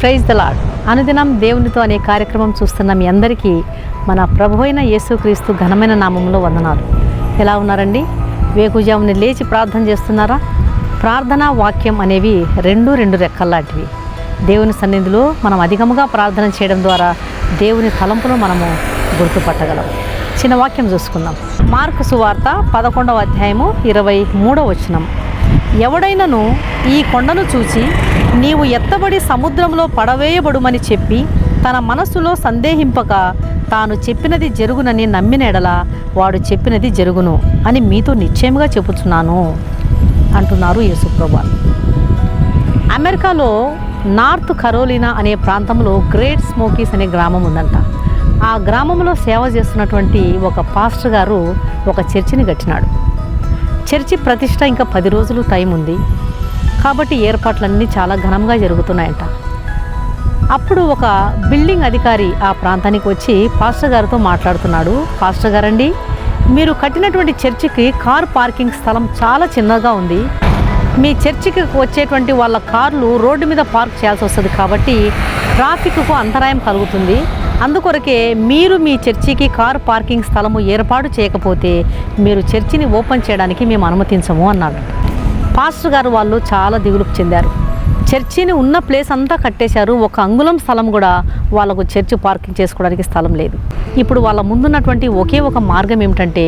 Praise the lord అనుదినం దేవునితో అనే కార్యక్రమం చూస్తున్న మీ అందరికీ మన ప్రభు అయిన యేసుక్రీస్తు ఘనమైన నామంలో వందనాలు. ఎలా ఉన్నారండి? వేకుజాముని లేచి ప్రార్థన చేస్తున్నారా? ప్రార్థన వాక్యం అనేవి రెండు రెండు రెక్కల్లాంటివి. దేవుని సన్నిధిలో మనం అధికముగా ప్రార్థన చేయడం ద్వారా దేవుని తలంపును మనము గుర్తుపట్టగలం. చిన్న వాక్యం చూసుకుందాం. మార్కు సువార్త పదకొండవ అధ్యాయము ఇరవై మూడవ వచనం. ఎవడైనను ఈ కొండను చూచి నీవు ఎత్తబడి సముద్రంలో పడవేయబడుమని చెప్పి తన మనస్సులో సందేహింపక తాను చెప్పినది జరుగునని నమ్మినడల వాడు చెప్పినది జరుగును అని మీతో నిశ్చయముగా చెప్పుచున్నాను అంటున్నారు యేసుప్రభా అమెరికాలో నార్త్ కరోలినా అనే ప్రాంతంలో గ్రేట్ స్మోకీస్ అనే గ్రామం ఉందంట. ఆ గ్రామంలో సేవ చేస్తున్నటువంటి ఒక పాస్టర్ గారు ఒక చర్చిని కట్టినాడు. చర్చి ప్రతిష్ట ఇంకా పది రోజులు టైం ఉంది. కాబట్టి ఏర్పాట్లన్నీ చాలా ఘనంగా జరుగుతున్నాయంట. అప్పుడు ఒక బిల్డింగ్ అధికారి ఆ ప్రాంతానికి వచ్చి పాస్టర్ గారితో మాట్లాడుతున్నాడు. పాస్టర్ గారండి మీరు కట్టినటువంటి చర్చికి కార్ పార్కింగ్ స్థలం చాలా చిన్నగా ఉంది. మీ చర్చికి వచ్చేటువంటి వాళ్ళ కార్లు రోడ్డు మీద పార్క్ చేయాల్సి వస్తుంది కాబట్టి ట్రాఫిక్కు అంతరాయం కలుగుతుంది. అందుకొరకే మీరు మీ చర్చికి కార్ పార్కింగ్ స్థలము ఏర్పాటు చేయకపోతే మీరు చర్చిని ఓపెన్ చేయడానికి మేము అనుమతించము అన్నాడు. పాస్టర్ గారు వాళ్ళు చాలా దిగులు చెందారు. చర్చిని ఉన్న ప్లేస్ అంతా కట్టేశారు. ఒక అంగుళం స్థలం కూడా వాళ్ళకు చర్చి పార్కింగ్ చేసుకోవడానికి స్థలం లేదు. ఇప్పుడు వాళ్ళ ముందున్నటువంటి ఒకే ఒక మార్గం ఏమిటంటే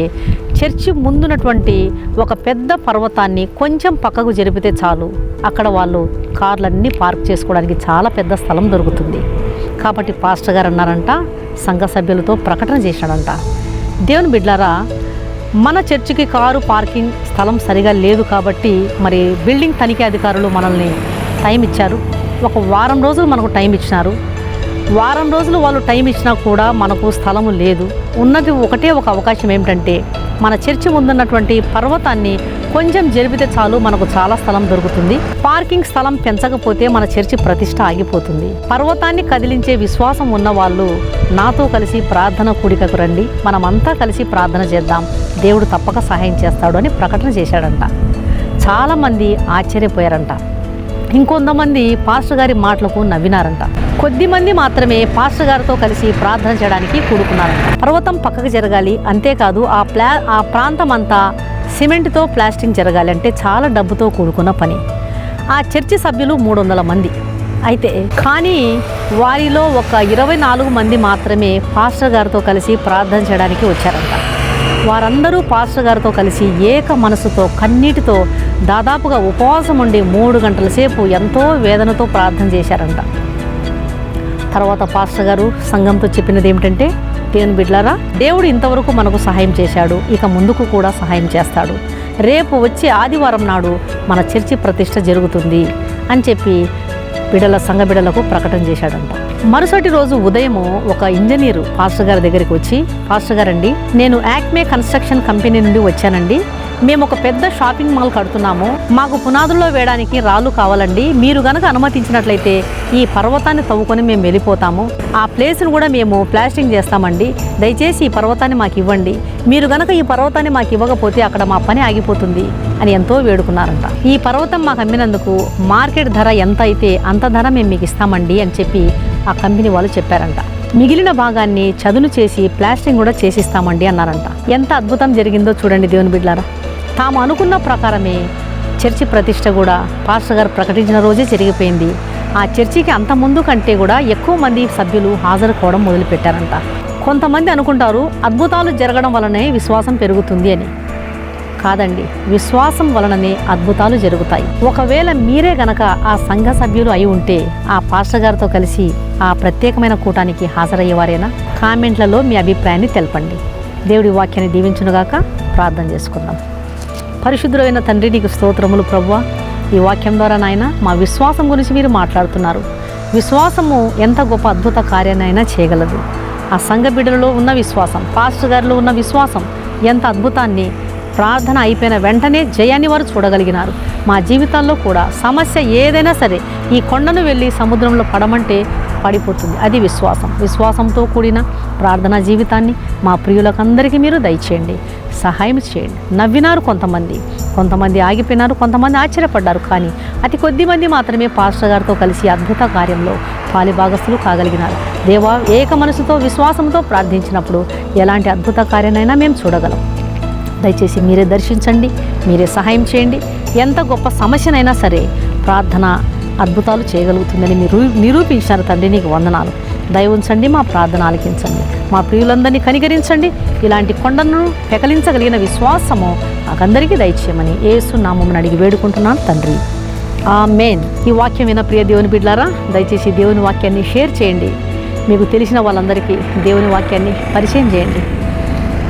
చర్చి ముందున్నటువంటి ఒక పెద్ద పర్వతాన్ని కొంచెం పక్కకు జరిపితే చాలు. అక్కడ వాళ్ళు కార్లన్నీ పార్క్ చేసుకోవడానికి చాలా పెద్ద స్థలం దొరుకుతుంది. కాబట్టి పాస్టర్ గారు అన్నారంట సంఘ సభ్యులతో ప్రకటన చేశాడంట. దేవుని బిడ్లారా మన చర్చికి కారు పార్కింగ్ స్థలం సరిగా లేదు కాబట్టి మరి బిల్డింగ్ తనిఖీ అధికారులు మనల్ని టైం ఇచ్చారు. ఒక వారం రోజులు మనకు టైం ఇచ్చినారు. వారం రోజులు వాళ్ళు టైం ఇచ్చినా కూడా మనకు స్థలము లేదు. ఉన్నది ఒకటే ఒక అవకాశం ఏమిటంటే మన చర్చి ముందున్నటువంటి పర్వతాన్ని కొంచెం జరిపితే చాలు మనకు చాలా స్థలం దొరుకుతుంది. పార్కింగ్ స్థలం పెంచకపోతే మన చర్చి ప్రతిష్ట ఆగిపోతుంది. పర్వతాన్ని కదిలించే విశ్వాసం ఉన్న వాళ్ళు నాతో కలిసి ప్రార్థన కూడికకు రండి. మనమంతా కలిసి ప్రార్థన చేద్దాం. దేవుడు తప్పక సహాయం చేస్తాడు అని ప్రకటన చేశాడంట. చాలామంది ఆశ్చర్యపోయారంట. ఇంకొంతమంది పాస్టర్ గారి మాటలకు నవ్వినారంట. కొద్ది మంది మాత్రమే పాస్టర్ గారితో కలిసి ప్రార్థన చేయడానికి కూడుకున్నారు. పర్వతం పక్కకు జరగాలి అంతేకాదు ఆ ప్లా ఆ ప్రాంతం అంతా సిమెంట్తో ప్లాస్టింగ్ జరగాలి అంటే చాలా డబ్బుతో కూడుకున్న పని. ఆ చర్చి సభ్యులు మూడు వందల మంది. అయితే కానీ వారిలో ఒక ఇరవై నాలుగు మంది మాత్రమే పాస్టర్ గారితో కలిసి ప్రార్థన చేయడానికి వచ్చారంట. వారందరూ పాస్టర్ గారితో కలిసి ఏక మనసుతో కన్నీటితో దాదాపుగా ఉపవాసం ఉండి మూడు గంటల సేపు ఎంతో వేదనతో ప్రార్థన చేశారంట. తర్వాత పాస్టర్ గారు సంఘంతో చెప్పినది ఏమిటంటే దేవుని బిడ్లారా దేవుడు ఇంతవరకు మనకు సహాయం చేశాడు ఇక ముందుకు కూడా సహాయం చేస్తాడు. రేపు వచ్చే ఆదివారం నాడు మన చర్చి ప్రతిష్ట జరుగుతుంది అని చెప్పి బిడల సంఘ బిడలకు ప్రకటన చేశాడంట. మరుసటి రోజు ఉదయము ఒక ఇంజనీరు పాస్టర్ గారి దగ్గరికి వచ్చి పాస్టర్ గారండి నేను యాక్మే కన్స్ట్రక్షన్ కంపెనీ నుండి వచ్చానండి. మేము ఒక పెద్ద షాపింగ్ మాల్ కడుతున్నాము. మాకు పునాదుల్లో వేయడానికి రాళ్ళు కావాలండి. మీరు గనక అనుమతించినట్లయితే ఈ పర్వతాన్ని తవ్వుకొని మేము వెళ్ళిపోతాము. ఆ ప్లేస్ను కూడా మేము ప్లాస్టింగ్ చేస్తామండి. దయచేసి ఈ పర్వతాన్ని మాకు ఇవ్వండి. మీరు గనక ఈ పర్వతాన్ని మాకు ఇవ్వకపోతే అక్కడ మా పని ఆగిపోతుంది అని ఎంతో వేడుకున్నారంట. ఈ పర్వతం మాకు అమ్మినందుకు మార్కెట్ ధర ఎంత అయితే అంత ధర మేము మీకు ఇస్తామండి అని చెప్పి ఆ కంపెనీ వాళ్ళు చెప్పారంట. మిగిలిన భాగాన్ని చదును చేసి ప్లాస్టింగ్ కూడా చేసిస్తామండి అన్నారంట. ఎంత అద్భుతం జరిగిందో చూడండి దేవుని బిడ్లారా. తాము అనుకున్న ప్రకారమే చర్చి ప్రతిష్ట కూడా పాస్టర్ గారు ప్రకటించిన రోజే జరిగిపోయింది. ఆ చర్చికి అంత ముందు కంటే కూడా ఎక్కువ మంది సభ్యులు హాజరు కావడం మొదలుపెట్టారంట. కొంతమంది అనుకుంటారు అద్భుతాలు జరగడం వలనే విశ్వాసం పెరుగుతుంది అని. కాదండి విశ్వాసం వలననే అద్భుతాలు జరుగుతాయి. ఒకవేళ మీరే గనక ఆ సంఘ సభ్యులు అయి ఉంటే ఆ పాస్టర్ గారితో కలిసి ఆ ప్రత్యేకమైన కూటానికి హాజరయ్యేవారేనా? కామెంట్లలో మీ అభిప్రాయాన్ని తెలపండి. దేవుడి వాక్యాన్ని దీవించునుగాక ప్రార్థన చేసుకుందాం. పరిశుద్ధులైన తండ్రి నీకు స్తోత్రములు ప్రవ్వా ఈ వాక్యం ద్వారా నాయన మా విశ్వాసం గురించి మీరు మాట్లాడుతున్నారు. విశ్వాసము ఎంత గొప్ప అద్భుత కార్యాన్నైనా చేయగలదు. ఆ సంఘ బిడ్డలలో ఉన్న విశ్వాసం పాస్టర్ గారిలో ఉన్న విశ్వాసం ఎంత అద్భుతాన్ని. ప్రార్థన అయిపోయిన వెంటనే జయాన్ని వారు చూడగలిగినారు. మా జీవితాల్లో కూడా సమస్య ఏదైనా సరే ఈ కొండను వెళ్ళి సముద్రంలో పడమంటే పడిపోతుంది. అది విశ్వాసం. విశ్వాసంతో కూడిన ప్రార్థనా జీవితాన్ని మా ప్రియులకందరికీ మీరు దయచేయండి. సహాయం చేయండి. నవ్వినారు కొంతమంది. కొంతమంది ఆగిపోయినారు కొంతమంది ఆశ్చర్యపడ్డారు కానీ అతి కొద్ది మంది మాత్రమే పాస్టర్ గారితో కలిసి అద్భుత కార్యంలో పాలి భాగస్థులు కాగలిగినారు. దేవా ఏక మనసుతో విశ్వాసంతో ప్రార్థించినప్పుడు ఎలాంటి అద్భుత కార్యానైనా మేము చూడగలం. దయచేసి మీరే దర్శించండి మీరే సహాయం చేయండి. ఎంత గొప్ప సమస్యనైనా సరే ప్రార్థన అద్భుతాలు చేయగలుగుతుందని మీరు నిరూపించారు తండ్రి నీకు వందనాలు. దయ ఉంచండి మా ప్రార్థన ఆలకించండి. మా ప్రియులందరినీ కనికరించండి. ఇలాంటి కొండను పెకలించగలిగిన విశ్వాసము మాకందరికీ దయచేయమని ఏసు నామమ్మని అడిగి వేడుకుంటున్నాను తండ్రి. ఆ మెయిన్ ఈ వాక్యం విన ప్రియ దేవుని బిడ్లారా దయచేసి దేవుని వాక్యాన్ని షేర్ చేయండి. మీకు తెలిసిన వాళ్ళందరికీ దేవుని వాక్యాన్ని పరిచయం చేయండి.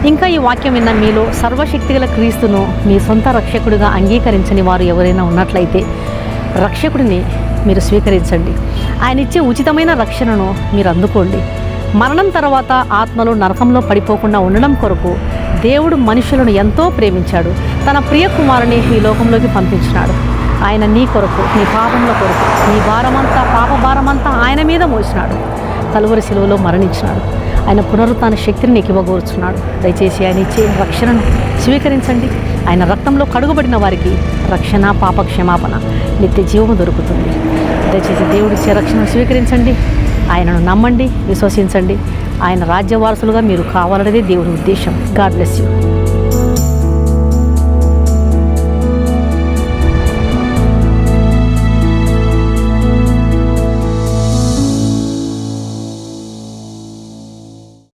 ఇంకా ఈ వాక్యం విన్న మీలో సర్వశక్తిగల క్రీస్తును మీ సొంత రక్షకుడిగా అంగీకరించని వారు ఎవరైనా ఉన్నట్లయితే రక్షకుడిని మీరు స్వీకరించండి. ఆయన ఇచ్చే ఉచితమైన రక్షణను మీరు అందుకోండి. మరణం తర్వాత ఆత్మలు నరకంలో పడిపోకుండా ఉండడం కొరకు దేవుడు మనుషులను ఎంతో ప్రేమించాడు. తన ప్రియ కుమారుని ఈ లోకంలోకి పంపించినాడు. ఆయన నీ కొరకు నీ పాపముల కొరకు నీ భారమంతా పాప భారమంతా ఆయన మీద మోసినాడు. కలువరి శిలువలో మరణించినాడు. ఆయన పునరుత్న శక్తిని నీకు ఇవ్వగోరుచున్నాడు. దయచేసి ఆయన ఇచ్చే రక్షణను స్వీకరించండి. ఆయన రక్తంలో కడుగుబడిన వారికి రక్షణ పాప క్షమాపణ నిత్య జీవము దొరుకుతుంది. దయచేసి దేవుడిచ్చే రక్షణను స్వీకరించండి. ఆయనను నమ్మండి విశ్వసించండి. ఆయన రాజ్య వారసులుగా మీరు కావాలనేది దేవుడి ఉద్దేశం. God bless you.